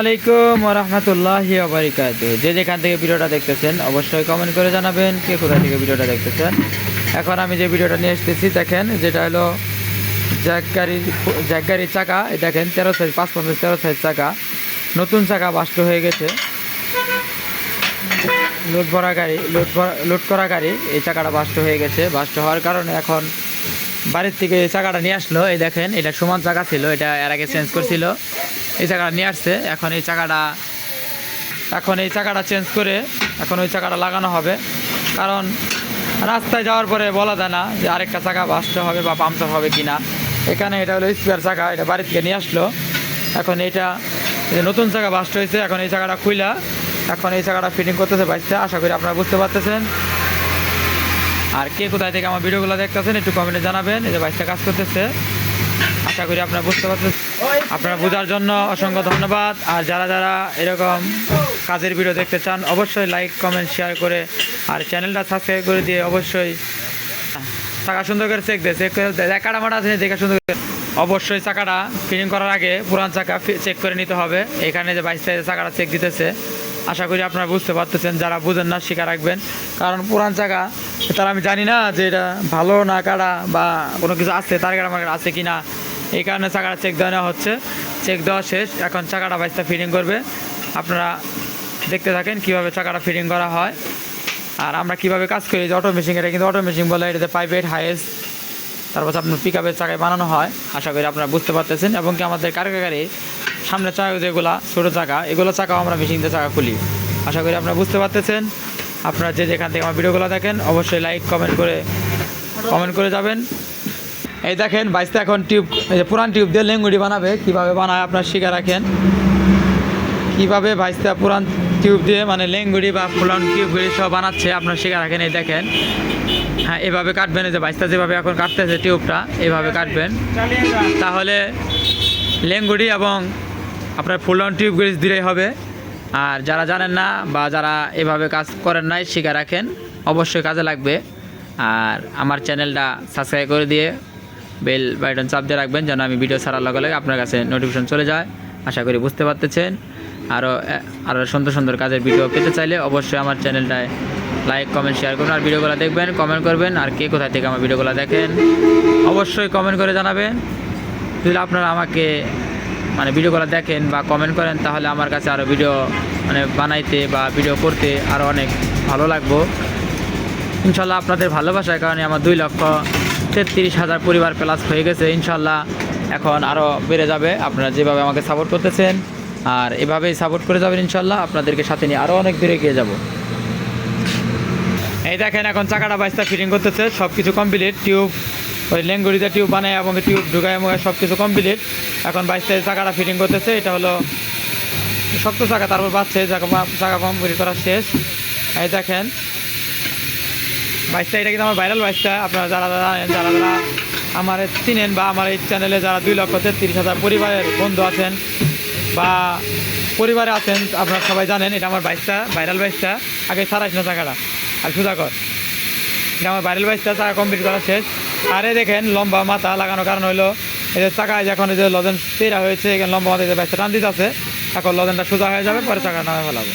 আলাইকুম রহমতুল্লাহ বারিকাত যে যেখান থেকে ভিডিওটা দেখতেছেন, অবশ্যই কমেন্ট করে জানাবেন কে কোথা থেকে ভিডিওটা দেখতেছেন। এখন আমি যে ভিডিওটা নিয়ে এসতেছি দেখেন, যেটা হলো জ্যাক গাড়ির চাকা। দেখেন, তেরো সাইজ, পাঁচ পঞ্চাশ, তেরো সাইজ চাকা। নতুন চাকা বাষ্ট হয়ে গেছে। লোড ভরা গাড়ি লোড ভরা করা গাড়ি, এই চাকাটা বাষ্ট হয়ে গেছে। বাষ্ট হওয়ার কারণে এখন বাড়ির থেকে এই চাকাটা নিয়ে আসলো, এই দেখেন, এটা সমান চাকা ছিল, এটা এর আগে চেঞ্জ করছিল। এই চাকাটা নিয়ে আসছে, এখন এই চাকাটা, এখন এই চাকাটা চেঞ্জ করে এখন ওই চাকাটা লাগানো হবে। কারণ রাস্তায় যাওয়ার পরে বলা যায় না যে আরেকটা চাকা বাস্ট হবে বা পাংচার হবে কি না এখানে এটা হলো স্পেয়ার চাকা, এটা বাড়ি থেকে নিয়ে আসলো। এখন এটা নতুন চাকা বাস্ট হয়েছে, এখন এই চাকাটা খুইলা, এখন এই চাকাটা ফিটিং করতেছে বাইসটা আশা করি আপনারা বুঝতে পারতেছেন। আর কে কোথায় থেকে আমার ভিডিওগুলো দেখতেছেন একটু কমেন্টে জানাবেন, এই যে বাইসটা কাজ করতেছে। আশা করি আপনারা বুঝতে পারছেন আপনারা বোঝার জন্য অসংখ্য ধন্যবাদ। আর যারা যারা এরকম কাজের ভিডিও দেখতে চান, অবশ্যই লাইক কমেন্ট শেয়ার করে আর চ্যানেলটা সাবস্ক্রাইব করে দিয়ে অবশ্যই চাকা সুন্দর করে চেক দিয়ে, চেক করে দেখাটা মাটা আছে দেখে সুন্দর করে। অবশ্যই চাকাটা ফিটিং করার আগে পুরান চাকা চেক করে নিতে হবে। এখানে যে বাইশ সাইজের চাকাটা চেক দিতেছে। আশা করি আপনারা বুঝতে পারতেছেন, যারা বুঝেন না শিখা রাখবেন। কারণ পুরান চাকা, তারা আমি জানি না যে এটা ভালো না কাটা বা কোনো কিছু আছে, তার কাটা আমার আছে কি না এই কারণে চাকাটা চেক দেওয়া হচ্ছে। চেক দেওয়া শেষ, এখন চাকাটা বাইশটা ফিটিং করবে। আপনারা দেখতে থাকেন কীভাবে চাকাটা ফিটিং করা হয়। আর আমরা কীভাবে কাজ করি, যে অটো মেশিন এটা কিন্তু অটো মেশিন বলে, এটাতে প্রাইভেট হাইয়েস্ট তারপর আপনার পিক আপের চাকায় বানানো হয়। আশা করি আপনারা বুঝতে পারতেছেন। এবং কি আমাদের গাড়ি সামনে চাকা যেগুলো, ছোটো চাকা, এগুলো চাকাও আমরা মেশিন দিয়ে চাকা খুলি। আশা করি আপনারা বুঝতে পারতেছেন। আপনারা যে যেখান থেকে আমার ভিডিওগুলো দেখেন, অবশ্যই লাইক কমেন্ট করে কমেন্ট করে যাবেন। এই দেখেন, বাইশটা এখন টিউব এই যে পুরান টিউব দিয়ে লেঙ্গুড়ি বানাবে। কীভাবে বানায় আপনার শিখে রাখেন। কীভাবে বাইশটা পুরান টিউব দিয়ে মানে লেঙ্গুড়ি বা পুরান টিউবগুলি সব বানাচ্ছে, আপনার শিখে রাখেন, এই দেখেন। হ্যাঁ এভাবে কাটবেন, এই যে বাইশটা যেভাবে এখন কাটতেছে টিউবটা, এভাবে কাটবেন। তাহলে লেঙ্গুড়ি এবং আপনার ফুলন টিউব গ্রিজ দিলেই হবে। আর যারা জানেন না বা যারা এভাবে কাজ করেন নাই, শিখে রাখেন। অবশ্যই কাজে লাগবে। আর আমার চ্যানেলটা সাবস্ক্রাইব করে দিয়ে বেল বাটন চাপ দিয়ে রাখবেন যেন আমি ভিডিও ছাড়ার লগে লগে আপনার কাছে নোটিফিকেশন চলে যায়। আশা করি বুঝতে পারতেছেন। আরও আরও সুন্দর সুন্দর কাজের ভিডিও পেতে চাইলে অবশ্যই আমার চ্যানেলটায় লাইক কমেন্ট শেয়ার করুন। আর ভিডিওগুলো দেখবেন কমেন্ট করবেন। আর কে কোথায় থেকে আমার ভিডিওগুলো দেখেন, অবশ্যই কমেন্ট করে জানাবেন। যদি আপনারা আমাকে মানে ভিডিওগুলো দেখেন বা কমেন্ট করেন, তাহলে আমার কাছে আরও ভিডিও মানে বানাইতে বা ভিডিও করতে আরও অনেক ভালো লাগবো। ইনশাল্লাহ আপনাদের ভালোবাসার কারণে আমার দুই লক্ষ তেত্রিশ হাজার পরিবার প্লাস হয়ে গেছে। ইনশাল্লাহ এখন আরও বেড়ে যাবে। আপনারা যেভাবে আমাকে সাপোর্ট করতেছেন আর এভাবেই সাপোর্ট করে যাবেন ইনশাল্লাহ, আপনাদেরকে সাথে নিয়ে আরও অনেক দূরে এগিয়ে যাব। এই দেখেন এখন চাকাটা বাইশটা ফিটিং করতেছে সব কিছু কমপ্লিট টিউব ওই লেঙ্গুড়িতে টিউব বানায় এবং টিউব ঢুকায় এবং সব কিছু কমপ্লিট এখন বাইশটা চাকাটা ফিটিং করতেছে, এটা হলো শক্ত চাকা, তারপর বাচ্চা চাকা কমপ্লিট করা শেষ। এই দেখেন বাইশটা এটা কিন্তু আমার ভাইরাল বাইশটা আপনারা যারা যারা যারা যারা আমার চিনেন বা আমার এই চ্যানেলে যারা দুই লক্ষ তেত্রিশ হাজার পরিবারের বন্ধু আছেন বা পরিবারে আছেন, আপনারা সবাই জানেন, এটা আমার বাইশটা ভাইরাল বাইশটা আগে সারাইশ না টাকাটা আর সুধাকর, এটা আমার ভাইরাল বাইশটা চাকা কমপ্লিট করা শেষ। আরে দেখেন, লম্বা মাথা লাগানোর কারণ হইল, এই যে চাকায় যে এখন এই যে লজেন তেরা হয়েছে এখানে লম্বা মাথা বাইশটা টান দিতে আছে এখন লজেনটা সোজা হয়ে যাবে, পরে চাকা নামে ফেলাবো।